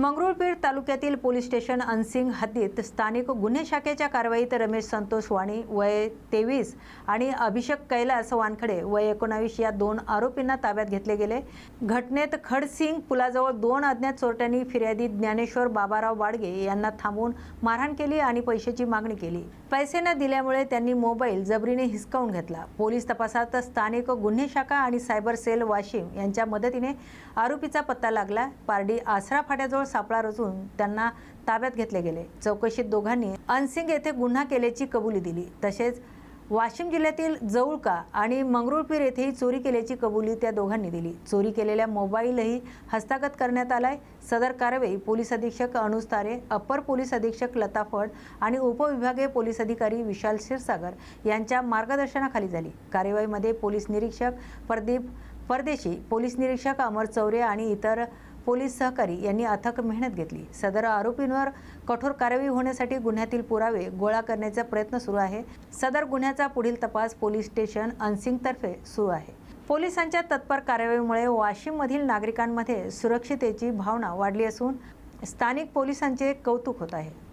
मंगरुळपीर तालुक्यातील police station unseen हद्दीत स्थानिक गुन्हे शाखेच्या कारवाईत रमेश संतोष वाणी वय तेवीस आणि अभिषेक कैलास वानखडे वय एकोणावीस या दोन आरोपींना ताब्यात घेतले गेले. घटनेत खडसिंग पुलाजवळ दोन अज्ञात चोरट्यांनी फिर्यादी ज्ञानेश्वर बाबाराव वाडगे यांना थांबवून मारहाण केली आणि पैशाची मागणी केली. पैसे न दिल्यामुळे त्यांनी मोबाईल जबरीने हिसकावून घेतला. पोलीस तपासात स्थानिक गुन्हे शाखा आणि सायबर सेल वाशिम यांच्या मदतीने आरोपीचा पत्ता लागला. पारडी आसरा फाट्याजवळ सापळा रचून त्यांना ताब्यात घेतले गेले. चौकशीत दोघांनी अनसिंग येथे गुन्हा केल्याची कबुली दिली. तसेच वाशिम जिल्ह्यातील जवळका आणि मंगरुळपीर येथेही चोरी केल्याची कबुली त्या दोघांनी दिली. चोरी केलेल्या मोबाईलही हस्तागत करण्यात आलाय. सदर कारवाई पोलीस अधीक्षक अनुज तारे अप्पर पोलीस अधीक्षक लता फड आणि उपविभागीय पोलीस अधिकारी विशाल क्षीरसागर यांच्या मार्गदर्शनाखाली झाली. कार्यवाहीमध्ये पोलीस निरीक्षक प्रदीप परदेशी पोलीस निरीक्षक अमर चौरे आणि इतर पोलीस सहकारी यांनी अथक मेहनत घेतली. सदर आरोपींवर कठोर कारवाई होण्यासाठी गुन्ह्यातील पुरावे गोळा करण्याचा प्रयत्न सुरू आहे. सदर गुन्ह्याचा पुढील तपास पोलीस स्टेशन अनसिंगतर्फे सुरू आहे. पोलिसांच्या तत्पर कारवाईमुळे वाशिममधील नागरिकांमध्ये सुरक्षितेची भावना वाढली असून स्थानिक पोलिसांचे कौतुक होत आहे.